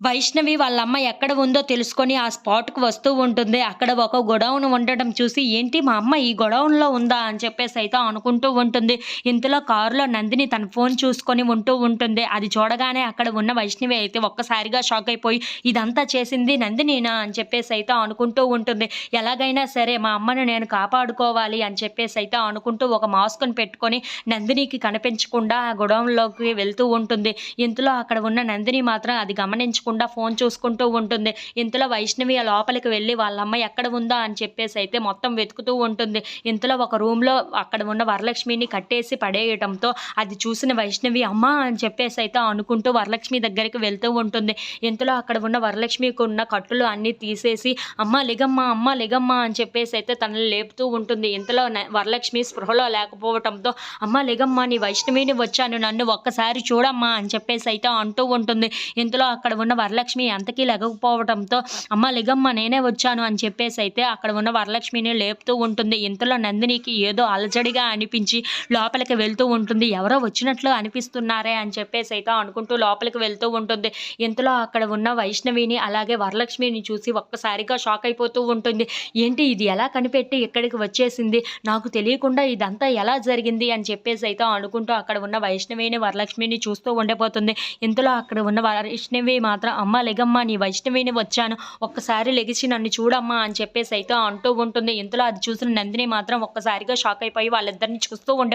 వైష్ణవి వాళ్ళ అమ్మ ఎక్కడ ఉందో తెలుసుకొని ఆ స్పాట్‌కి వస్తూ ఉంటుంది. అక్కడ ఒక గోడౌన్ ఉండడం చూసి ఏంటి మా అమ్మ ఈ గోడౌన్‌లో ఉందా అని చెప్పేసి అయితే అనుకుంటూ ఉంటుంది. ఇంతలో కారులో నందిని తన ఫోన్ చూసుకొని ఉంటూ ఉంటుంది. అది చూడగానే అక్కడ ఉన్న వైష్ణవి అయితే ఒక్కసారిగా షాక్ అయిపోయి ఇదంతా చేసింది నందినినా అని చెప్పేసి అయితే అనుకుంటూ ఉంటుంది. ఎలాగైనా సరే మా అమ్మను నేను కాపాడుకోవాలి అని చెప్పేసి అయితే అనుకుంటూ ఒక మాస్క్ను పెట్టుకొని నందినికి కనిపించకుండా ఆ గోడౌన్‌లోకి వెళ్తూ ఉంటుంది. ఇంతలో అక్కడ ఉన్న నందిని మాత్రం అది గమనించకుండా ఫోన్ చూసుకుంటూ ఉంటుంది. ఇంతలో వైష్ణవి ఆ లోపలికి వెళ్ళి వాళ్ళ అమ్మ ఎక్కడ ఉందా అని చెప్పేసి అయితే మొత్తం వెతుకుతూ ఉంటుంది. ఇంతలో ఒక రూమ్‌లో అక్కడ ఉన్న వరలక్ష్మిని కట్టేసి పడేయటంతో అది చూసిన వైష్ణవి అమ్మా అని చెప్పేసి అయితే అనుకుంటూ వరలక్ష్మి దగ్గరికి వెళ్తూ ఉంటుంది. ఇంతలో అక్కడ ఉన్న వరలక్ష్మికి ఉన్న కట్టులు అన్నీ తీసేసి అమ్మ లిగమ్మ అమ్మ లిగమ్మ అని చెప్పేసి అయితే తనని లేపుతూ ఉంటుంది. ఇంతలో వరలక్ష్మి స్పృహలో లేకపోవటంతో అమ్మ లిగమ్మ నీ వైష్ణవిని వచ్చాను నన్ను ఒక్కసారి చూడమ్మా అని చెప్పేసి అయితే అంటూ ఉంటుంది. ఇంతలో అక్కడ ఉన్న వరలక్ష్మి అంతకీ లెగకపోవడంతో అమ్మ లిగమ్మ నేనే వచ్చాను అని చెప్పేసి అయితే అక్కడ ఉన్న వరలక్ష్మిని లేపుతూ ఉంటుంది. ఇంతలో నందినికి ఏదో అలజడిగా అనిపించి లోపలికి వెళ్తూ ఉంటుంది. ఎవరో వచ్చినట్లు అనిపిస్తున్నారే అని చెప్పేసి అయితే అనుకుంటూ లోపలికి వెళ్తూ ఉంటుంది. ఇంతలో అక్కడ ఉన్న వైష్ణవిని అలాగే వరలక్ష్మిని చూసి ఒక్కసారిగా షాక్ అయిపోతూ ఉంటుంది. ఏంటి ఇది ఎలా కనిపెట్టి ఇక్కడికి వచ్చేసింది? నాకు తెలియకుండా ఇదంతా ఎలా జరిగింది? అని చెప్పేసి అయితే అనుకుంటూ అక్కడ ఉన్న వైష్ణవిని, వరలక్ష్మిని చూస్తూ ఉండిపోతుంది. ఇంతలో అక్కడ ఉన్న వైష్ణవి మాత్రం అమ్మ లేగమ్మా నీ వైష్ణవిని వచ్చాను. ఒక్కసారి లెగిసి నన్ను చూడమ్మా అని చెప్పేసి అయితే అంటూ ఉంటుంది. ఇంతలో అది చూసిన నందిని మాత్రం ఒక్కసారిగా షాక్ అయిపోయి వాళ్ళిద్దరిని చూస్తూ ఉండే